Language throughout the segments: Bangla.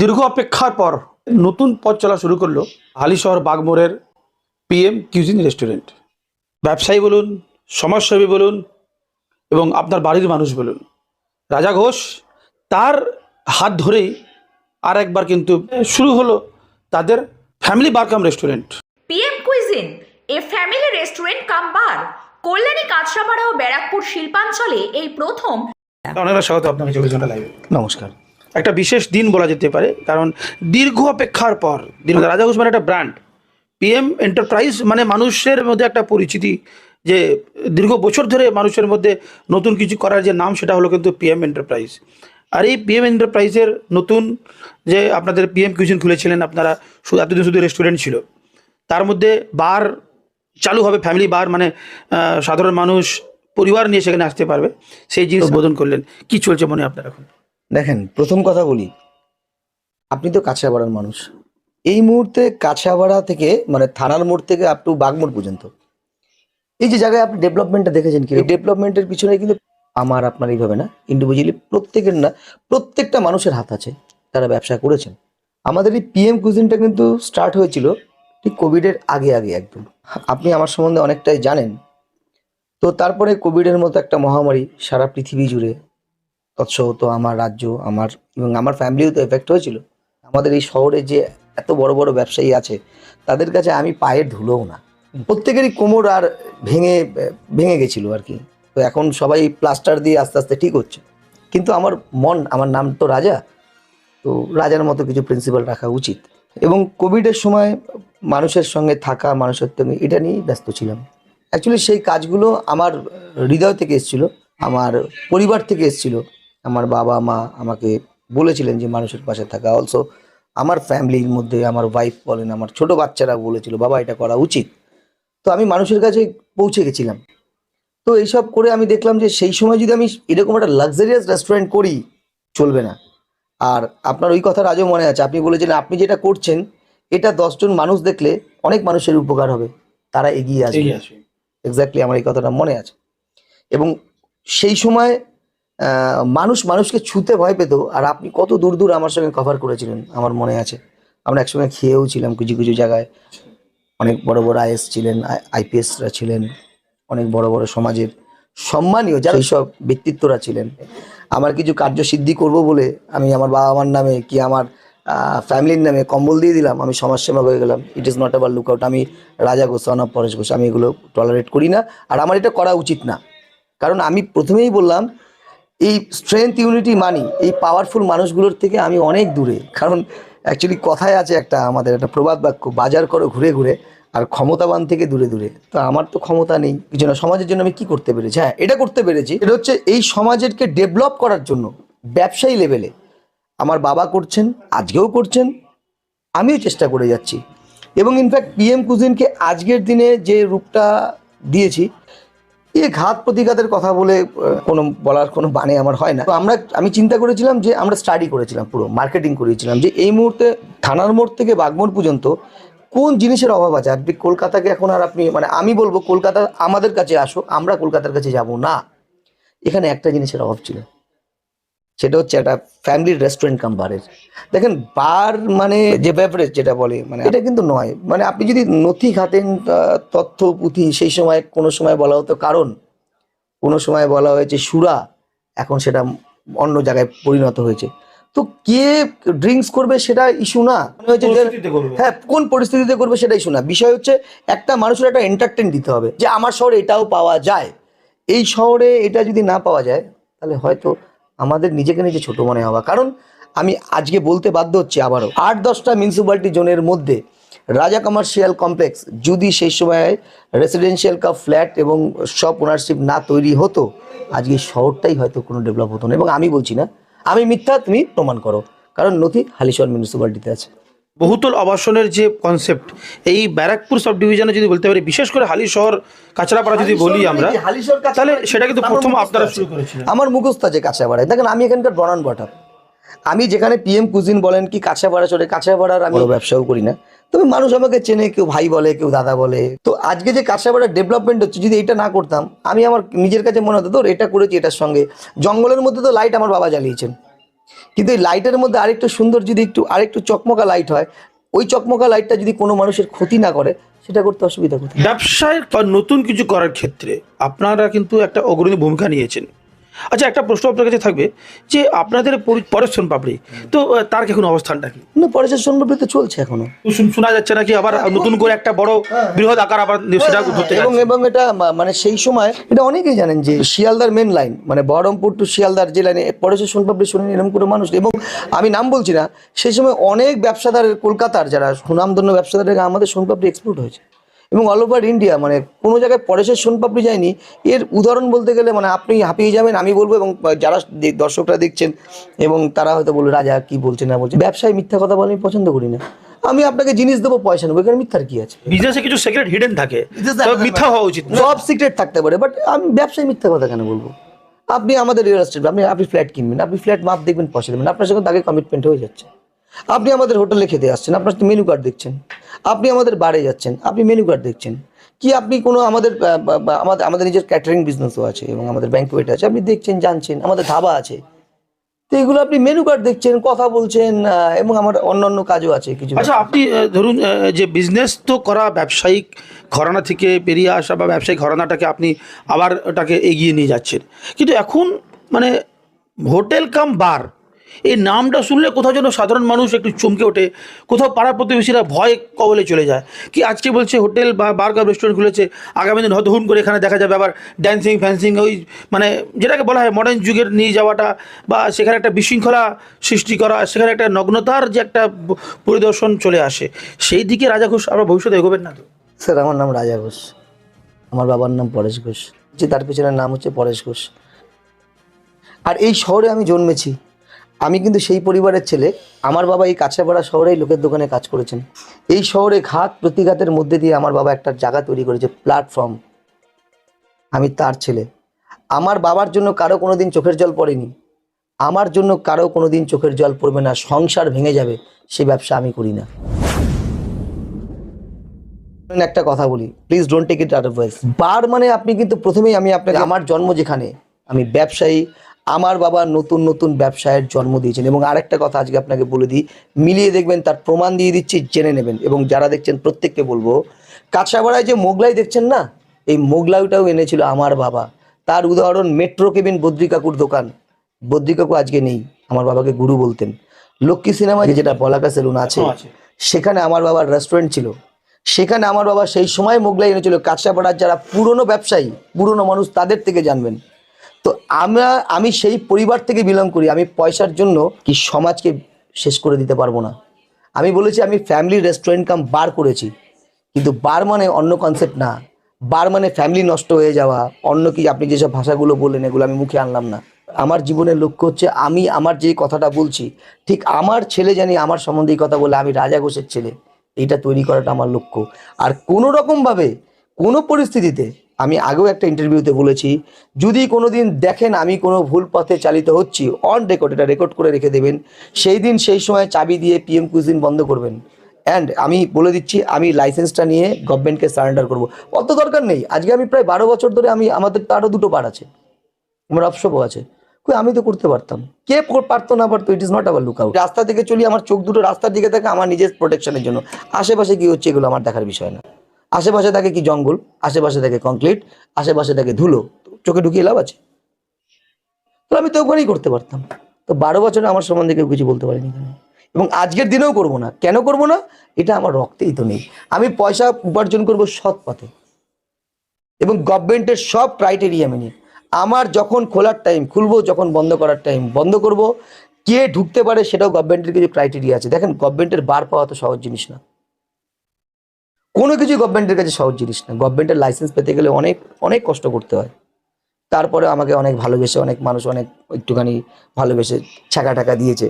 দীর্ঘ অপেক্ষার পর নতুন পথ চলা শুরু করল হালিশহর বাগমোড়ের পিএম কিউজিন রেস্টুরেন্ট। ব্যবসায়ী বলুন সমাজসেবী বলুন এবং আপনার বাড়ির মানুষ বলুন। রাজা ঘোষ তার হাত ধরেই আর একবার কিন্তু শুরু হলো তাদের family bar cum restaurant. PM cuisine a family restaurant cum bar. Kalyani Kanchrapara ও ব্যারাকপুর শিল্পাঞ্চলে এই প্রথম অনেক স্বাগত আপনাকে চব্বিশ ঘণ্টা লাইভে নমস্কার। একটা বিশেষ দিন বলা যেতে পারে কারণ দীর্ঘ অপেক্ষার পর দীর্ঘ রাজা ঘোষ মানে একটা ব্র্যান্ড পিএম এন্টারপ্রাইজ মানে মানুষের মধ্যে একটা পরিচিতি যে দীর্ঘ বছর ধরে মানুষের মধ্যে নতুন কিছু করার যে নাম সেটা হলো কিন্তু পিএম এন্টারপ্রাইজ আর এই পিএম এন্টারপ্রাইজের নতুন যে আপনাদের পিএম কিউজিন খুলেছিলেন আপনারা শুধু এতদিন শুধু রেস্টুরেন্ট ছিল তার মধ্যে বার চালু হবে ফ্যামিলি বার মানে সাধারণ মানুষ পরিবার নিয়ে সেখানে আসতে পারবে। সেই জিনিস উদ্বোধন করলেন। কি চলছে মনে আপনার এখন? দেখেন, প্রথম কথা বলি, আপনি তো কাছড়াপাড়ার মানুষ। এই মুহূর্তে কাছড়াপাড়া থেকে মানে থানার মোড় থেকে আপ টু বাগমোড় পর্যন্ত। এই যে জায়গায় আপনি ডেভেলপমেন্টটা দেখেছেন কি ডেভেলপমেন্টের পিছনে কিন্তু আমার, আপনার এইভাবে না ইন্ডিভিজুয়ালি প্রত্যেকের না, প্রত্যেকটা মানুষের হাত আছে, তারা ব্যবসা করেছেন। আমাদের এই পিএম কুজিনটা কিন্তু স্টার্ট হয়েছিল ঠিক কোভিডের আগে আগে একদম। আপনি আমার সম্বন্ধে অনেকটাই জানেন। তো তারপরে কোভিডের মতো একটা মহামারী সারা পৃথিবী জুড়ে তৎসহত আমার রাজ্য, আমার এবং আমার ফ্যামিলিও তো এফেক্ট হয়েছিল। আমাদের এই শহরে যে এত বড় বড় ব্যবসায়ী আছে, তাদের কাছে আমি পায়ের ধুলোও না। প্রত্যেকেরই কোমর আর ভেঙে ভেঙে গেছিল আর কি। তো এখন সবাই প্লাস্টার দিয়ে আস্তে আস্তে ঠিক হচ্ছে। কিন্তু আমার মন, আমার নাম তো রাজা, তো রাজার মতো কিছু প্রিন্সিপাল রাখা উচিত। এবং কোভিডের সময় মানুষের সঙ্গে থাকা, মানুষের সঙ্গে এটা নিয়েই ব্যস্ত ছিলাম। অ্যাকচুয়ালি সেই কাজগুলো আমার হৃদয় থেকে এসেছিল, আমার পরিবার থেকে এসেছিল। আমার বাবা মা আমাকে বলেছিলেন যে মানুষের পাশে থাকা। অলসো আমার ফ্যামিলির মধ্যে আমার ওয়াইফ বলেন আমার ছোট বাচ্চারা বলেছিল বাবা এটা করা উচিত। তো আমি মানুষের কাছে পৌঁছে গেছিলাম। তো এইসব করে আমি দেখলাম যে সেই সময় যদি আমি এরকম একটা লাক্সারিয়াস রেস্টুরেন্ট করি চলবে না। আর আপনার ওই কথা আজও মনে আছে আপনি বলেছেন আপনি যেটা করছেন এটা দশজন মানুষ দেখলে অনেক মানুষের উপকার হবে। তারা এগিয়ে আসবে। এক্স্যাক্টলি আমার এই কথাটা মনে আছে। এবং সেই সময় মানুষ মানুষকে ছুতে ভয় পেত, আর আপনি কত দূর দূর আমার সঙ্গে কভার করেছিলেন, আমার মনে আছে। আমরা একসঙ্গে খেয়েও ছিলাম কিছু কিছু জায়গায়। অনেক বড় বড় আইএস ছিলেন আইপিএসরা ছিলেন, অনেক বড় বড় সমাজের সম্মানীয় যারা সব ব্যক্তিত্বরা ছিলেন। আমার কিছু কার্যসিদ্ধি করব বলে আমি আমার বাবা মার নামে কি আমার ফ্যামিলির নামে কম্বল দিয়ে দিলাম, আমি সমাজসেবক হয়ে গেলাম। ইট ইজ নট আবার লুকআউট আমি রাজা ঘোষ অনব পরেশ ঘোষ, আমি এগুলো টলারেট করি না, আর আমার এটা করা উচিত না। কারণ আমি প্রথমেই বললাম এই স্ট্রেংথ ইউনিটি মানি এই পাওয়ারফুল মানুষগুলোর থেকে আমি অনেক দূরে। কারণ অ্যাকচুয়ালি কথায় আছে একটা, আমাদের একটা প্রবাদ বাক্য, বাজার করো ঘুরে ঘুরে, আর ক্ষমতাবান থেকে দূরে দূরে। তো আমার তো ক্ষমতা নেই কিছু না সমাজের জন্য আমি কি করতে পেরেছি? হ্যাঁ এটা করতে পেরেছি। এটা হচ্ছে এই সমাজেরকে ডেভেলপ করার জন্য, ব্যবসায়ী লেভেলে আমার বাবা করছেন, আজকেও করছেন, আমিও চেষ্টা করে যাচ্ছি। এবং ইনফ্যাক্ট পিএম কুজিনকে আজকের দিনে যে রূপটা দিয়েছি এই ঘাত প্রতিঘাতের কথা বলে কোনো বলার কোনো বানে আমার হয় না। তো আমরা, আমি চিন্তা করেছিলাম যে আমরা স্টাডি করেছিলাম পুরো মার্কেটিং করেছিলাম যে এই মুহূর্তে থানার মোড় থেকে বাগমোড় পর্যন্ত কোন জিনিসের অভাব আছে? আপনি কলকাতাকে এখন আর আপনি মানে আমি বলব কলকাতা আমাদের কাছে আসো, আমরা কলকাতার কাছে যাব না। এখানে একটা জিনিসের অভাব ছিল। সেটা হচ্ছে একটা ফ্যামিলির রেস্টুরেন্ট কাম বারের দেখেন বার মানে যে ব্যাপারেজ যেটা বলে মানে এটা কিন্তু নয়। মানে আপনি যদি নথি ঘাটেন তথ্য পুঁথি সেই সময় কোনো সময় বলা হতো কারণ কোনো সময় বলা হয়েছে সুরা এখন সেটা অন্য জায়গায় পরিণত হয়েছে। তো কে ড্রিঙ্কস করবে সেটা ইস্যু না। হ্যাঁ কোন পরিস্থিতিতে করবে সেটা ইস্যু না। বিষয় হচ্ছে একটা মানুষের একটা এন্টারটেন দিতে হবে। যে আমার শহরে এটাও পাওয়া যায়। এই শহরে এটা যদি না পাওয়া যায় তাহলে হয়তো আমাদের নিজেকে নিজে ছোট মনে হওয়া। কারণ আমি আজকে বলতে বাধ্য হচ্ছে আবারও, আট দশটা মিউনিসিপ্যালিটি জোনের মধ্যে রাজা কমার্শিয়াল কমপ্লেক্স যদি সেই সময় রেসিডেন্সিয়াল কাপ ফ্ল্যাট এবং সব ওনারশিপ না তৈরি হতো, আজকে শহরটাই হয়তো কোনো ডেভেলপ হতো না। এবং আমি বলছি না, আমি মিথ্যা তুমি প্রমাণ করো। কারণ নথি হালিশহর মিউনিসিপ্যালিটিতে আছে। বহুতল আবাসনের যে কনসেপ্ট এই ব্যারাকপুর সাব ডিভিশনে যদি বলতে পারি বিশেষ করে হালি শহর কাঁচরাপাড়া যদি বলি আমরা তাহলে সেটা কিন্তু আমার প্রথম আপনারা আছে। শুরু করেছিলেন। আমার মুখস্থ আছে কাছাপাড়ায় দেখেন আমি এখানকার বনান বটাপ আমি যেখানে পিএম কুজিন বলেন কি কাছাপাড়া চলে কাছাপাড়ার আমি বড় ব্যবসাও করি না। তবে মানুষ আমাকে চেনে কেউ ভাই বলে কেউ দাদা বলে। তো আজকে যে কাছাপাড়ার ডেভেলপমেন্ট হচ্ছে যদি এটা না করতাম আমি আমার নিজের কাছে মনে হতো তোর এটা করেছি এটার সঙ্গে। জঙ্গলের মধ্যে তো লাইট আমার বাবা জ্বালিয়েছেন। কিন্তু এই লাইটের মধ্যে আরেকটু সুন্দর যদি একটু, আরেকটু চকমকা লাইট হয়, ওই চকমকা লাইটটা যদি কোনো মানুষের ক্ষতি না করে, সেটা করতে অসুবিধা কোথায়? ব্যবসায় নতুন কিছু করার ক্ষেত্রে আপনারা কিন্তু একটা অগ্রণী ভূমিকা নিয়েছেন। আচ্ছা একটা প্রশ্ন আপনার কাছে থাকবে যে আপনাদের পরি- পরেশ সোন পাপড়ি তো তার কি এখন অবস্থানটা কি? না পরেশের সোনবাবু তো চলছে এখনও। শোনা যাচ্ছে নাকি আবার নতুন করে একটা বড় বৃহৎ আকার আবার সেটা এবং যাচ্ছে। এবং এটা মানে সেই সময় এটা অনেকেই জানেন যে শিয়ালদার মেন লাইন মানে বহরমপুর টু শিয়ালদার যে লাইনে পরেশের সোনপাপড়ি শুনেন এরকম কোনো মানুষ এবং আমি নাম বলছি না সেই সময় অনেক ব্যবসাদার কলকাতার যারা সুনামধন্য ব্যবসাদার আমাদের সোনপাপড়ি এক্সপোর্ট হয়েছে। এবং অল ওভার ইন্ডিয়া মানে কোনো জায়গায় পরেশের সোনপাপড়ি যায়নি এর উদাহরণ বলতে গেলে মানে আপনি হাঁপিয়ে যাবেন আমি বলব এবং যারা দর্শকরা দেখছেন এবং তারা হয়তো বলবে রাজা কি বলছে না বলছে? ব্যবসায় মিথ্যা কথা বলে আমি পছন্দ করি না। আমি আপনাকে জিনিস দেবো পয়সা নেব এখানে মিথ্যার কি আছে? বিজনেসে কিছু সিক্রেট হিডেন থাকে মিথ্যা হওয়া উচিত। সব সিক্রেট থাকতে পারে বাট আমি ব্যবসায় মিথ্যা কথা কেন বলব? আপনি আমাদের রিয়েল এস্টেট আপনি আপনি ফ্ল্যাট কিনবেন আপনি ফ্ল্যাট মাপ দেখবেন পয়সা দেবেন আপনার সঙ্গে তাকে কমিটমেন্ট হয়ে যাচ্ছে। আপনি আমাদের হোটেলে খেতে আসছেন আপনার মেনু কার্ড দেখছেন আপনি আমাদের বারে যাচ্ছেন আপনি মেনু কার্ড দেখছেন কি আপনি কোনো আমাদের আমাদের আমাদের নিজের ক্যাটারিং বিজনেসও আছে এবং আমাদের ব্যাংকুয়েট আছে আপনি দেখছেন জানছেন আমাদের ধাবা আছে তো এগুলো আপনি মেনু কার্ড দেখছেন কথা বলছেন এবং আমার অন্য অন্য কাজও আছে কিছু আচ্ছা আপনি ধরুন যে বিজনেস তো করা ব্যবসায়িক ঘরানা থেকে বেরিয়ে আসা বা ব্যবসায়িক ঘরানাটাকে আপনি আবার ওটাকে এগিয়ে নিয়ে যাচ্ছেন কিন্তু এখন মানে হোটেল কাম বার এই নামটা শুনলে কোথাও যেন সাধারণ মানুষ একটু চমকে ওঠে। কোথাও পাড়া প্রতিবেশীরা ভয় কবলে চলে যায়। কি আজকে বলছে হোটেল বা বার কাপ রেস্টুরেন্ট খুলেছে? আগামী দিন হয়তো করে এখানে দেখা যাবে। আবার ড্যান্সিং ফ্যান্সিং ওই মানে যেটাকে বলা হয় মডার্ন যুগের নিয়ে যাওয়াটা বা সেখানে একটা বিশৃঙ্খলা সৃষ্টি করা, সেখানে একটা নগ্নতার যে একটা পরিদর্শন চলে আসে। সেই দিকে রাজা ঘোষ আবার ভবিষ্যতে এগোবেন না তো? স্যার, আমার নাম রাজা ঘোষ। আমার বাবার নাম পরেশ ঘোষ। যে তার পেছনের নাম হচ্ছে পরেশ ঘোষ। আর এই শহরে আমি জন্মেছি। আমি কিন্তু সেই পরিবারের ছেলে। আমার বাবা এই কাছাপাড়া শহরেই লোকের দোকানে কাজ করেছেন। এই শহরে ঘাত প্রতিঘাতের মধ্যে দিয়ে আমার বাবা একটা জায়গা তৈরি করেছে প্ল্যাটফর্ম আমি তার ছেলে। আমার বাবার জন্য কারও কোনো দিন চোখের জল পড়েনি। আমার জন্য কারও কোনো দিন চোখের জল পড়বে না সংসার ভেঙে যাবে সে ব্যবসা আমি করি না। একটা কথা বলি প্লিজ ডোন্ট টেক ইট ভয়েস বার মানে আপনি কিন্তু প্রথমেই আমি আপনাকে আমার জন্ম যেখানে আমি ব্যবসায়ী আমার বাবা নতুন নতুন ব্যবসায়ের জন্ম দিয়েছেন। এবং আরেকটা কথা আজকে আপনাকে বলে দিই মিলিয়ে দেখবেন তার প্রমাণ দিয়ে দিচ্ছি জেনে নেবেন। এবং যারা দেখছেন প্রত্যেককে বলব কাছাপাড়ায় যে মোগলাই দেখছেন না? এই মোগলাইটাও এনেছিল আমার বাবা। তার উদাহরণ মেট্রো কেবিন বদ্রি কাকুর দোকান। বদ্রি কাকু আজকে নেই আমার বাবাকে গুরু বলতেন। লক্ষ্মী সিনেমায় যেটা বলাকা সেলুন আছে। সেখানে আমার বাবার রেস্টুরেন্ট ছিল। সেখানে আমার বাবা সেই সময় মোগলাই এনেছিল। কাঁচরাপাড়ার যারা পুরনো ব্যবসায়ী পুরনো মানুষ তাদের থেকে জানবেন। তো আমরা, আমি সেই পরিবার থেকে বিলং করি, আমি পয়সার জন্য কি সমাজকে শেষ করে দিতে পারব না। আমি বলেছি, আমি ফ্যামিলি রেস্টুরেন্ট কাম বার করেছি, কিন্তু বার মানে অন্য কনসেপ্ট না। বার মানে ফ্যামিলি নষ্ট হয়ে যাওয়া, অন্য কি আপনি যেসব ভাষাগুলো বললেন, এগুলো আমি মুখে আনলাম না। আমার জীবনের লক্ষ্য হচ্ছে, আমি আমার যে কথাটা বলছি, ঠিক আমার ছেলে জানি আমার সম্বন্ধে এই কথা বলে, আমি রাজা ঘোষের ছেলে। এইটা তৈরি করাটা আমার লক্ষ্য। আর কোনো রকমভাবে কোনো পরিস্থিতিতে আমি আগেও একটা ইন্টারভিউতে বলেছি, যদি কোনো দিন দেখেন আমি কোনো ভুল পথে চালিত হচ্ছি অন রেকর্ড এটা রেকর্ড করে রেখে দেবেন, সেই দিন সেই সময় চাবি দিয়ে পিএম কুইজিন বন্ধ করবেন। অ্যান্ড আমি বলে দিচ্ছি, আমি লাইসেন্সটা নিয়ে গভর্নমেন্টকে সারেন্ডার করব। অত দরকার নেই, আজকে আমি প্রায় বারো বছর ধরে আমি, আমাদের তো আরও দুটো বার আছে। আমার অপশপও আছে। আমি তো করতে পারতাম। কে পারতো না পারতো ইট ইজ নট আবার লুক আউট রাস্তা থেকে চলি, আমার চোখ দুটো রাস্তার দিকে থাকে, আমার নিজের প্রোটেকশনের জন্য। আশেপাশে কি হচ্ছে এগুলো আমার দেখার বিষয় না। আশেপাশে থাকে কি জঙ্গল, আশেপাশে থাকে কংক্রিট আশেপাশে থাকে ধুলো, চোখে ঢুকিয়ে লাভ আছে? তো আমি তো ওখানেই করতে পারতাম। তো বারো বছরে আমার সম্বন্ধে কেউ কিছু বলতে পারিনি কেন? এবং আজকের দিনেও করব না। কেন করব না? এটা আমার রক্তেই তো নেই। আমি পয়সা উপার্জন করব সৎ পথে। এবং গভর্নমেন্টের সব ক্রাইটেরিয়া মেনে আমার যখন খোলার টাইম খুলবো যখন বন্ধ করার টাইম বন্ধ করব। কে ঢুকতে পারে সেটাও গভর্নমেন্টের কিছু ক্রাইটেরিয়া আছে। দেখেন, গভর্নমেন্টের বার পাওয়া তো সহজ জিনিস না। কোনো কিছু গভর্নমেন্টের কাছে সহজ জিনিস না। গভর্নমেন্টের লাইসেন্স পেতে গেলে অনেক অনেক কষ্ট করতে হয়। তারপরে আমাকে অনেক ভালোবেসে অনেক মানুষ অনেক একটুখানি ভালোবেসে ছাকা টাকা দিয়েছে।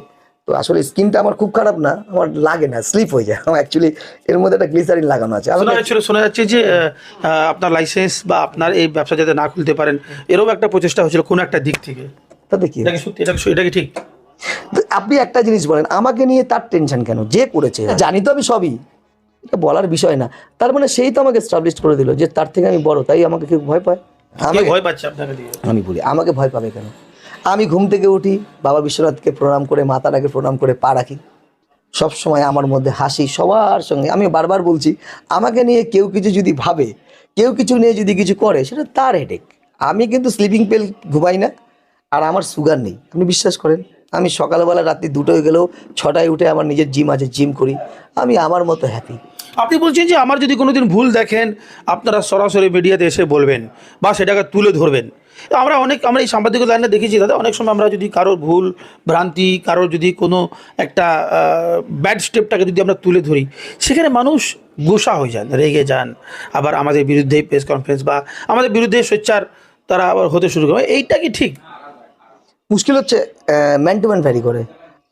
তো আসলে স্কিনটা আমার খুব খারাপ না আমার লাগে না স্লিপ হয়ে যায়। আমার অ্যাকচুয়ালি এর মধ্যে একটা গ্লিসারিন লাগানো আছে। শোনা শোনা যাচ্ছে যে আপনার লাইসেন্স বা আপনার এই ব্যবসা যাতে না খুলতে পারেন এরও একটা প্রচেষ্টা হয়েছিল কোনো একটা দিক থেকে। তাতে কি এটা কি সত্যি? এটা এটা কি ঠিক? আপনি একটা জিনিস বলেন আমাকে নিয়ে তার টেনশন কেন? যে করেছে জানি তো আমি সবই। এটা বলার বিষয় না। তার মানে সেই তো আমাকে স্টাবলিশ করে দিল যে তার থেকে আমি বড় তাই আমাকে কেউ ভয় পায়? কে আমাকে ভয় পাচ্ছে আপনাকে দিয়ে? আমি বলি আমাকে ভয় পাবে কেন? আমি ঘুম থেকে উঠি বাবা বিশ্বনাথকে প্রণাম করে মাতাটাকে প্রণাম করে পা রাখি। সব সময় আমার মধ্যে হাসি সবার সঙ্গে। আমি বারবার বলছি আমাকে নিয়ে কেউ কিছু যদি ভাবে কেউ কিছু নিয়ে যদি কিছু করে সেটা তার হেডেক আমি কিন্তু স্লিপিং পেল ঘুমাই না আর আমার সুগার নেই। আপনি বিশ্বাস করেন? আমি সকালবেলা রাত্রি দুটোয় গেলেও ছটায় উঠে আমার নিজের জিম আছে জিম করি। আমি আমার মতো হ্যাপি আপনি বলছেন যে আমার যদি কোনোদিন ভুল দেখেন, আপনারা সরাসরি মিডিয়াতে এসে বলবেন বা সেটাকে তুলে ধরবেন। আমরা অনেক, আমরা এই সাংবাদিকতা লাইনে দেখেছি, দাদা, অনেক সময় আমরা যদি কারোর ভুল, ভ্রান্তি, কারোর যদি কোনো একটা ব্যাড স্টেপটাকে যদি আমরা তুলে ধরি, সেখানে মানুষ গোসা হয়ে যান, রেগে যান। আবার আমাদের বিরুদ্ধে প্রেস কনফারেন্স বা আমাদের বিরুদ্ধে সোচ্চার তারা আবার হতে শুরু করে। এইটা কি ঠিক? মুশকিল হচ্ছে ম্যান টু ম্যান ভ্যারি করে।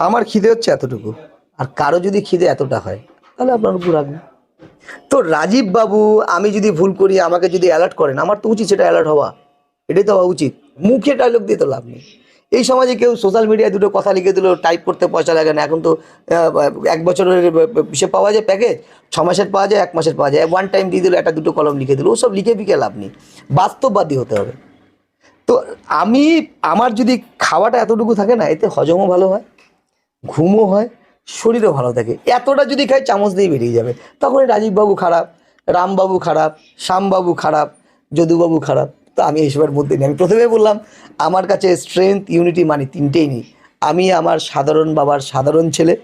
আমার খিদে হচ্ছে এতটুকু। আর কারও যদি খিদে এতটা হয়, তাহলে আপনার উপর রাখব তো রাজীব বাবু, আমি যদি ভুল করি, আমাকে যদি অ্যালার্ট করেন, আমার তো উচিত সেটা অ্যালার্ট হওয়া। এটাই তো হওয়া উচিত। মুখে ডায়লগ দিয়ে তো লাভ নেই। এই সমাজে কেউ সোশ্যাল মিডিয়ায় দুটো কথা লিখে দিল টাইপ করতে পয়সা লাগে না। এখন তো এক বছরের সে পাওয়া যায় প্যাকেজ ছ মাসের পাওয়া যায়, এক মাসের পাওয়া যায়। ওয়ান টাইম দিয়ে দিল, একটা দুটো কলম লিখে দিল। ওসব লিখে বিকে লাভ নেই। বাস্তববাদী হতে হবে। তো আমি, আমার যদি খাওয়াটা এতটুকু থাকে না, এতে হজমও ভালো হয়, ঘুমও হয়, শরীরও ভালো থাকে। এতটা যদি খাই, চামচ দিয়ে বেরিয়ে যাবে। তখন রাজীববাবু খারাপ, রামবাবু খারাপ, শ্যামবাবু খারাপ, যদুবাবু খারাপ। তো আমি এইসবের মধ্যে নিই। আমি প্রথমে বললাম, আমার কাছে স্ট্রেংথ ইউনিটি মানি তিনটেই নেই। আমি আমার সাধারণ বাবার সাধারণ ছেলে।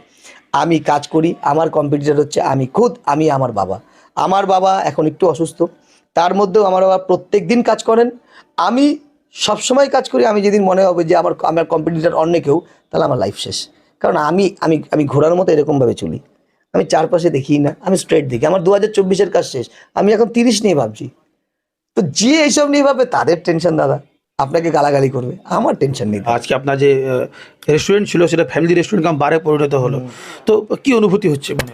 আমি কাজ করি, আমার কম্পিটিটার হচ্ছে আমি খুদ, আমি আমার বাবা। আমার বাবা এখন একটু অসুস্থ। তার মধ্যেও আমার বাবা প্রত্যেক দিন কাজ করেন। আমি সবসময় কাজ করি আমি যেদিন মনে হবে যে আমার আমার কম্পিটিটার অন্য কেউ তাহলে আমার লাইফ শেষ। কারণ আমি আমি আমি ঘোরার মতো এরকমভাবে চলি। আমি চারপাশে দেখি না আমি স্ট্রেট দেখি। আমার দু হাজার চব্বিশের কাজ শেষ। আমি এখন তিরিশ নিয়ে ভাবছি। তো যে এইসব নিয়ে ভাবে তাদের টেনশন দাদা। আপনাকে গালাগালি করবে। আমার টেনশন নেই। আজকে আপনার যে রেস্টুরেন্ট ছিল সেটা ফ্যামিলি রেস্টুরেন্ট কাম বারে পরিণত হলো। তো কি অনুভূতি হচ্ছে মনে?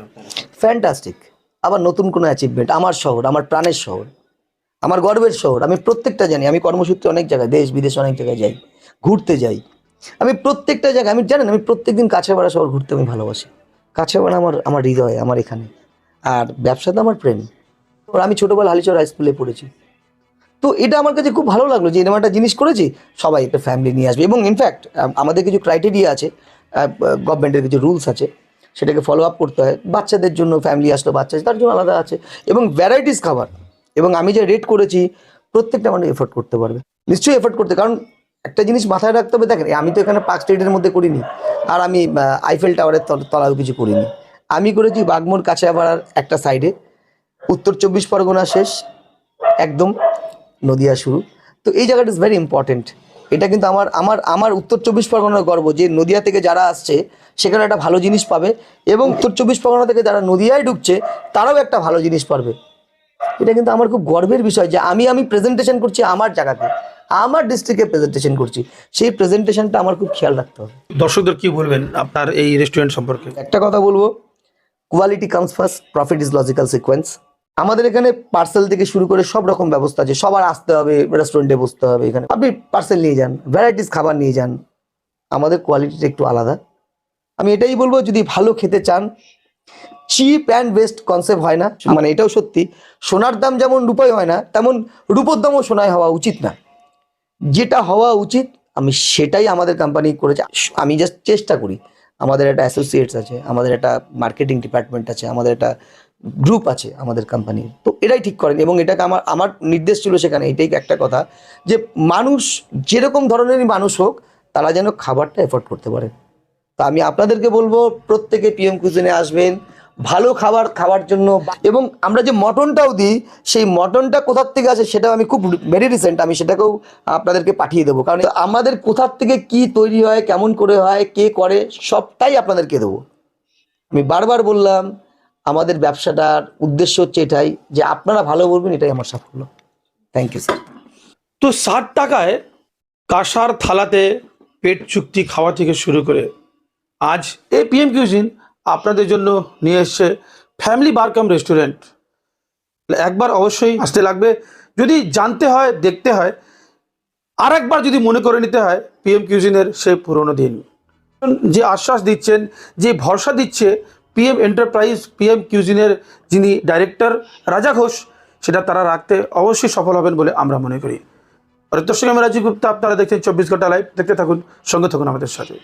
ফ্যান্টাস্টিক আবার নতুন কোনো অ্যাচিভমেন্ট আমার শহর আমার প্রাণের শহর। আমার গর্বের শহর, আমি প্রত্যেকটা জানি, আমি কর্মসূত্রে অনেক জায়গায়, দেশ বিদেশ অনেক জায়গায় যাই, ঘুরতে যাই। আমি প্রত্যেকটা জায়গায়, আমি জানেন, আমি প্রত্যেকদিন কাছে বাড়া শহর ঘুরতে আমি ভালোবাসি। কাছে বাড়া আমার আমার হৃদয়, আমার এখানে। আর ব্যবসা তো আমার প্রেম। ওর আমি ছোটোবেলা হালিচর হাই স্কুলে পড়েছি। তো এটা আমার কাছে খুব ভালো লাগল যে, এরকম একটা জিনিস করেছি, সবাই একটা ফ্যামিলি নিয়ে আসবে। এবং ইনফ্যাক্ট আমাদের কিছু ক্রাইটেরিয়া আছে গভর্নমেন্টের কিছু রুলস আছে, সেটাকে ফলো আপ করতে হয়। বাচ্চাদের জন্য ফ্যামিলি আসলো, বাচ্চা তার জন্য আলাদা আছে। এবং ভ্যারাইটিস খাবার। এবং আমি যে রেট করেছি, প্রত্যেকটা মানুষ এফোর্ট করতে পারবে। নিশ্চয়ই এফোর্ট করতে, কারণ একটা জিনিস মাথায় রাখতে হবে, দেখেন, আমি তো এখানে পার্ক স্ট্রিটের মধ্যে করিনি, আর আমি আইফেল টাওয়ারের তল- তলায়ও কিছু করিনি। আমি করেছি বাগমোড় কাছিয়াপাড়ার একটা সাইডে উত্তর চব্বিশ পরগনা শেষ, একদম নদিয়া শুরু। তো এই জায়গাটা ইজ ভেরি ইম্পর্টেন্ট এটা কিন্তু আমার আমার আমার উত্তর চব্বিশ পরগনার গর্ব যে নদিয়া থেকে যারা আসছে, সেখানে একটা ভালো জিনিস পাবে এবং উত্তর চব্বিশ পরগনা থেকে যারা নদিয়ায় ঢুকছে, তারাও একটা ভালো জিনিস পাবে এটা কিন্তু আমার খুব গর্বের বিষয় যে আমি আমি প্রেজেন্টেশন করছি আমার জায়গাতে। আমার ডিস্ট্রিক্টে প্রেজেন্টেশন করছি। সেই প্রেজেন্টেশনটা আমার খুব খেয়াল রাখতে হবে। দর্শকদের কি বলবেন আপনার এই রেস্টুরেন্ট সম্পর্কে? একটা কথা বলব quality comes first profit is logical sequence আমাদের এখানে পার্সেল থেকে শুরু করে সব রকম ব্যবস্থা আছে। সবার আসতে হবে রেস্টুরেন্টে বসতে হবে এখানে। আপনি পার্সেল নিয়ে যান ভ্যারাইটিস খাবার নিয়ে যান। আমাদের কোয়ালিটিটা একটু আলাদা। আমি এটাই বলব যদি ভালো খেতে চান চিপ অ্যান্ড বেস্ট কনসেপ্ট হয় না। মানে এটাও সত্যি। সোনার দাম যেমন রূপায় হয় না তেমন রূপোর দামও সোনায় হওয়া উচিত না। যেটা হওয়া উচিত আমি সেটাই আমাদের কোম্পানি করেছে। আমি জাস্ট চেষ্টা করি। আমাদের একটা অ্যাসোসিয়েটস আছে আমাদের একটা মার্কেটিং ডিপার্টমেন্ট আছে আমাদের একটা গ্রুপ আছে আমাদের কোম্পানির তো এটাই ঠিক করেন এবং এটাকে আমার আমার নির্দেশ ছিল সেখানে এটাই একটা কথা যে মানুষ যেরকম ধরনেরই মানুষ হোক তারা যেন খাবারটা এফোর্ড করতে পারে। তা আমি আপনাদেরকে বলব প্রত্যেকে পিএম কুজিনে আসবেন ভালো খাবার খাওয়ার জন্য এবং আমরা যে মটনটাও দিই, সেই মটনটা কোথার থেকে আসে সেটাও আমি খুব ভেরি রিসেন্ট আমি সেটাকেও আপনাদেরকে পাঠিয়ে দেবো। কারণ আমাদের কোথার থেকে কি তৈরি হয়, কেমন করে হয়, কে করে, সবটাই আপনাদেরকে দেবো। আমি বারবার বললাম, আমাদের ব্যবসাটার উদ্দেশ্য হচ্ছে এটাই যে আপনারা ভালো বলবেন, এটাই আমার সাফল্য। থ্যাংক ইউ স্যার তো ষাট টাকায় কাঁসার থালাতে পেট চুক্তি খাওয়া থেকে শুরু করে আজ এই পিএম কিউজিন আপনাদের জন্য নিয়ে এসছে ফ্যামিলি বারকাম রেস্টুরেন্ট একবার অবশ্যই আসতে লাগবে। যদি জানতে হয়, দেখতে হয় আর একবার যদি মনে করে নিতে হয় পিএম কিউজিনের সেই পুরনো দিন। যে আশ্বাস দিচ্ছেন, যে ভরসা দিচ্ছে পিএম এন্টারপ্রাইজ পিএম কিউজিনের যিনি ডাইরেক্টর রাজা ঘোষ, সেটা তারা রাখতে অবশ্যই সফল হবেন বলে আমরা মনে করি। দর্শক, আমি রাজীব গুপ্তা, আপনারা দেখছেন চব্বিশ ঘণ্টা লাইভ দেখতে থাকুন, সঙ্গে থাকুন আমাদের সাথে।